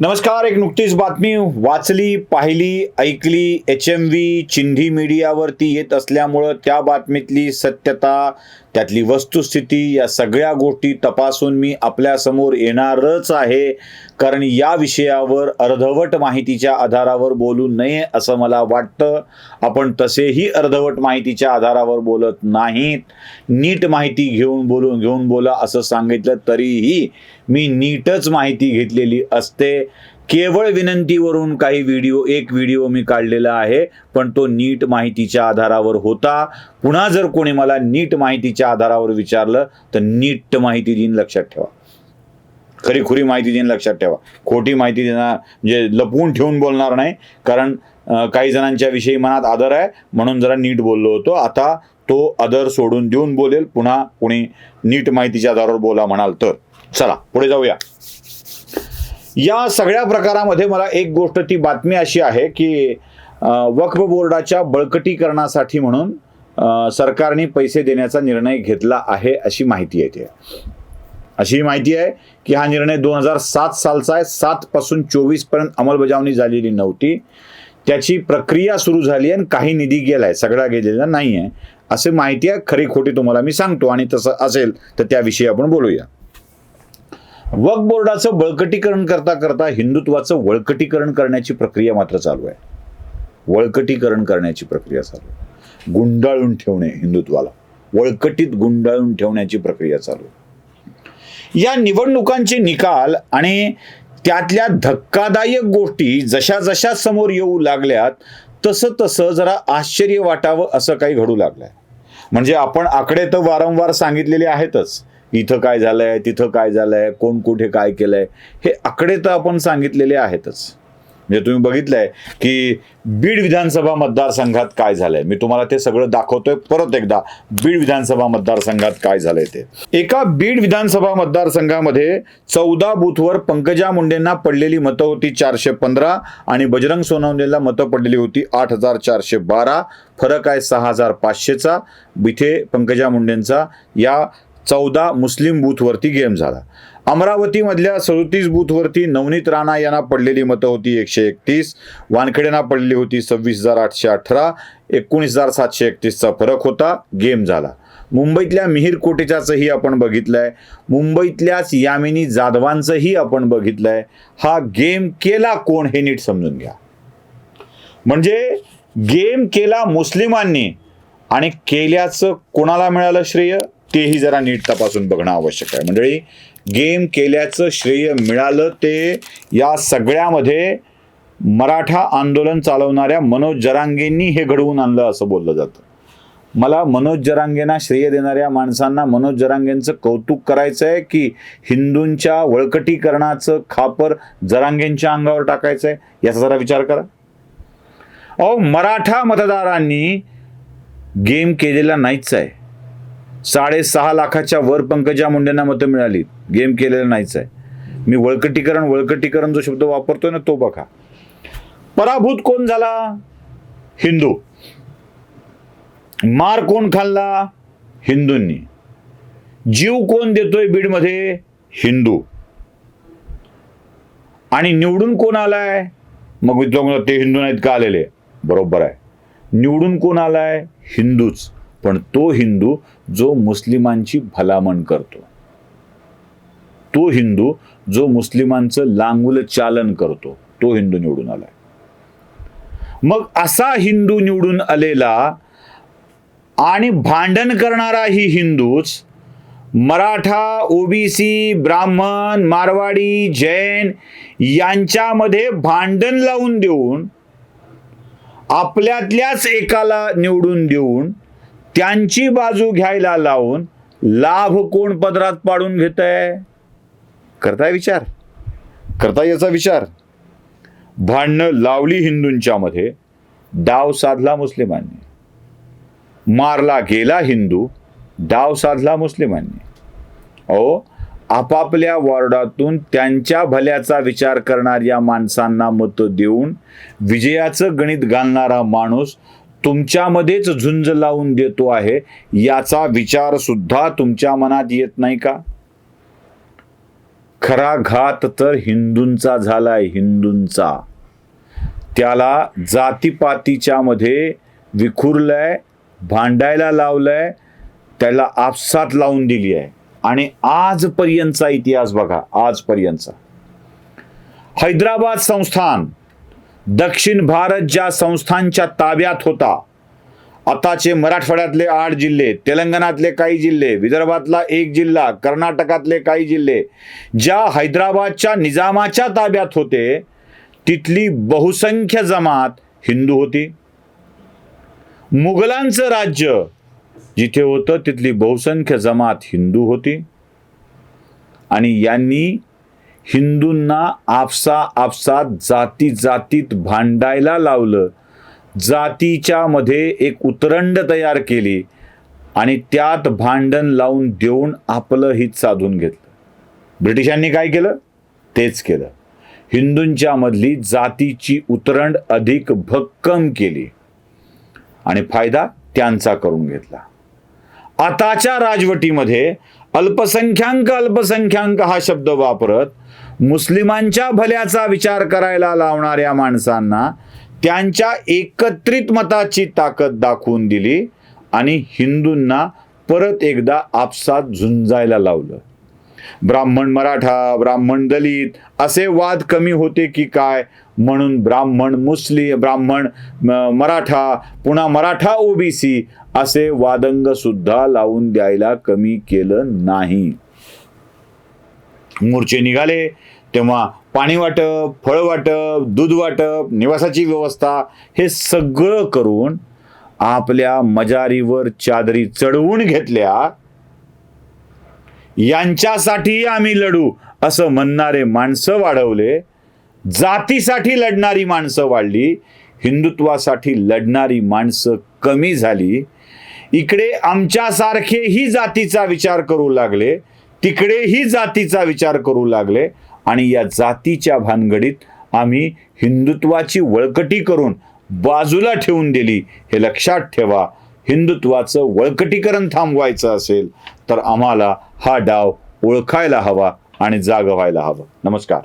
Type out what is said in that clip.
नमस्कार एक नुकतीच बातमी. वाचली पाहिली ऐकली एच एम व्ही चिंधी मीडियावरती येत असल्यामुळं त्या बातमीतली सत्यता त्यातली वस्तुस्थिती या सगळ्या गोष्टी तपासून मी आपल्यासमोर येणारच आहे. कारण या विषयावर अर्धवट माहितीच्या आधारावर बोलू नये असं मला वाटतं. आपण तसेही अर्धवट माहितीच्या आधारावर बोलत नाहीत. नीट माहिती घेऊन बोलून घेऊन बोला असं सांगितलं तरीही मी नीटच माहिती घेतलेली असते. केवळ विनंतीवरून काही व्हिडिओ एक व्हिडिओ मी काढलेला आहे पण तो नीट माहितीच्या आधारावर होता. पुन्हा जर कोणी मला नीट माहितीच्या आधारावर विचारलं तर नीट माहिती देईन लक्षात ठेवा. खरी खुरी माहिती देईन लक्षात ठेवा. खोटी माहिती देणार म्हणजे लपवून ठेवून बोलणार नाही कारण काही जणांच्या विषयी मनात आदर आहे म्हणून जरा नीट बोललो होतो. आता तो आदर सोडून देऊन बोलेल पुन्हा कोणी नीट माहितीच्या आधारावर बोला म्हणाल तर. चला पुढे जाऊया. या सगळ्या प्रकारामध्ये मला एक गोष्ट ती बातमी अशी आहे की वक्फ बोर्डाच्या बळकटीकरणासाठी म्हणून सरकारने पैसे देण्याचा निर्णय घेतला आहे अशी माहिती येते अशी माहिती आहे की हा निर्णय दोन हजार सात सालचा आहे. सातपासून चोवीसपर्यंत अंमलबजावणी झालेली नव्हती. त्याची प्रक्रिया सुरू झाली आणि काही निधी गेलाय सगळा गेलेला नाही आहे असे माहिती आहे. खरी खोटी तुम्हाला मी सांगतो आणि तसं असेल तर त्याविषयी आपण बोलूया. वक बोर्डाचं बळकटीकरण करता करता हिंदुत्वाचं वळकटीकरण करण्याची प्रक्रिया मात्र चालू आहे. वळकटीकरण करण्याची प्रक्रिया चालू आहे. गुंडाळून ठेवणे हिंदुत्वाला. वळकटीत गुंडाळून ठेवण्याची प्रक्रिया चालू आहे. या निवडणुकांचे निकाल आणि त्यातल्या धक्कादायक गोष्टी जशा जशा समोर येऊ लागल्यात तसं तसं जरा आश्चर्य वाटावं असं काही घडू लागलंय. म्हणजे आपण आकडे तर वारंवार सांगितलेले आहेतच. इथं काय झालंय तिथं काय झालंय कोण कुठे काय केलंय हे आकडे तर आपण सांगितलेले आहेतच. म्हणजे तुम्ही बघितलंय की बीड विधानसभा मतदारसंघात काय झालंय? मी तुम्हाला ते सगळं दाखवतोय परत एकदा. बीड विधानसभा मतदारसंघात काय झालंय ते? एका बीड विधानसभा मतदारसंघामध्ये चौदा बूथवर पंकजा मुंडेंना पडलेली मतं होती चारशे पंधरा आणि बजरंग सोनवणेला मतं पडलेली होती आठ हजार चारशे बारा. फरक आहे सहा हजार पाचशेचा. इथे पंकजा मुंडेंचा या चौदा मुस्लिम बूथवरती गेम झाला. अमरावतीमधल्या सदोतीस बूथवरती नवनीत राणा यांना पडलेली मतं होती एकशे एकतीस. वानखेड्यांना पडलेली होती सव्वीस हजार आठशे अठरा. एकोणीस हजार सातशे एकतीसचा फरक होता. गेम झाला. मुंबईतल्या मिहीर कोटेच्याचंही आपण बघितलंय. मुंबईतल्याच यामिनी जाधवांचंही आपण बघितलंय. हा गेम केला कोण हे नीट समजून घ्या. म्हणजे गेम केला मुस्लिमांनी आणि केल्याचं कोणाला मिळालं श्रेय? तेही जरा नीट तपासून बघणं आवश्यक आहे. मंडळी गेम केल्याचं श्रेय मिळालं ते या सगळ्यामध्ये मराठा आंदोलन चालवणाऱ्या मनोज जरांगेंनी हे घडवून आणलं असं बोललं जातं. मला मनोज जरांगेंना श्रेय देणाऱ्या माणसांना मनोज जरांगेंचं कौतुक करायचं आहे की हिंदूंच्या वळकटीकरणाचं खापर जरांगेंच्या अंगावर टाकायचं आहे याचा जरा विचार करा. अहो मराठा मतदारांनी गेम केलेला नाहीच आहे साडेसहा लाखाच्या वर पंकजा मुंडेंना मतं मिळाली. गेम केलेलं नाहीच आहे. मी वळकटीकरण वळकटीकरण जो शब्द वापरतोय ना तो बघा. पराभूत कोण झाला? हिंदू. मार कोण खाल्ला? हिंदूंनी. जीव कोण देतोय बीडमध्ये? हिंदू. आणि निवडून कोण आलाय? मग ते हिंदू नाहीत का आलेले? बरोबर आहे. निवडून कोण आलाय? हिंदूच. पण तो हिंदू जो मुस्लिमांची भलामण करतो. तो हिंदू जो मुस्लिमांचं लांगुल चालन करतो तो हिंदू निवडून आलाय. मग असा हिंदू निवडून आलेला आणि भांडण करणारा ही हिंदूच मराठा ओबीसी ब्राह्मण मारवाडी जैन यांच्यामध्ये भांडण लावून देऊन आपल्यातल्याच एकाला निवडून देऊन त्यांची बाजू घ्यायला लावून लाभ कोण पदरात पाडून घेत आहे करताय विचार. करता याचा विचार. भांडणं लावली हिंदूंच्या मध्ये डाव साधला मुस्लिमांनी. मारला गेला हिंदू डाव साधला मुस्लिमांनी. अहो आपापल्या वॉर्डातून त्यांच्या भल्याचा विचार करणाऱ्या माणसांना मतं देऊन विजयाचं गणित घालणारा माणूस तुमच्यामध्येच झुंज लावून देतो आहे याचा विचार सुद्धा तुमच्या मनात येत नाही का? खरा घात तर हिंदूंचा झालाय हिंदूंचा. त्याला जातीपातीच्या मध्ये विखुरलंय भांडायला लावलंय त्याला आपसात लावून दिली आहे. आणि आजपर्यंतचा इतिहास बघा आजपर्यंतचा. हैदराबाद संस्थान दक्षिण भारत ज्या संस्थांच्या ताब्यात होता आताचे मराठवाड्यातले आठ जिल्हे तेलंगणातले काही जिल्हे विदर्भातला एक जिल्हा कर्नाटकातले काही जिल्हे ज्या हैदराबादच्या निजामाच्या ताब्यात होते तिथली बहुसंख्य जमात हिंदू होती. मुघलांचं राज्य जिथे होतं तिथली बहुसंख्य जमात हिंदू होती. आणि यांनी हिंदूंना आपसा आपसात जाती जातीत भांडायला लावलं. जातीच्या मध्ये एक उतरंड तयार केली आणि त्यात भांडण लावून देऊन आपलं हित साधून घेतलं. ब्रिटिशांनी काय केलं? तेच केलं. हिंदूंच्या मधली जातीची उतरंड अधिक भक्कम केली आणि फायदा त्यांचा करून घेतला. आताच्या राजवटीमध्ये अल्पसंख्याक अल्पसंख्याक हा शब्द वापरत मुस्लिमांच्या भल्याचा विचार करायला लावणाऱ्या माणसांना त्यांच्या एकत्रित मताची ताकद दाखवून दिली आणि हिंदूंना परत एकदा आपसात झुंजायला लावलं. ब्राह्मण मराठा ब्राह्मण दलित असे वाद कमी होते की काय? म्हणून ब्राह्मण मुस्लिम ब्राह्मण मराठा पुन्हा मराठा ओबीसी असे वादंग सुद्धा लावून द्यायला कमी केलं नाही. मोर्चे निघाले तेव्हा पाणी वाटप फळ वाटप दूध वाटप निवासाची व्यवस्था हे सगळं करून आपल्या मजारीवर चादरी चढवून घेतल्या यांच्यासाठी आम्ही लढू असं म्हणणारे माणसं वाढवले जातीसाठी लढणारी माणसं वाढली हिंदुत्वासाठी लढणारी माणसं कमी झाली. इकडे आमच्यासारखेही जातीचा विचार करू लागले तिकडेही जातीचा विचार करू लागले आणि या जातीच्या भानगडीत आम्ही हिंदुत्वाची वळकटी करून बाजूला ठेवून दिली. हे लक्षात ठेवा हिंदुत्वाचं वळकटीकरण थांबवायचं असेल तर आम्हाला हा डाव ओळखायला हवा आणि जाग व्हायला हवं. नमस्कार.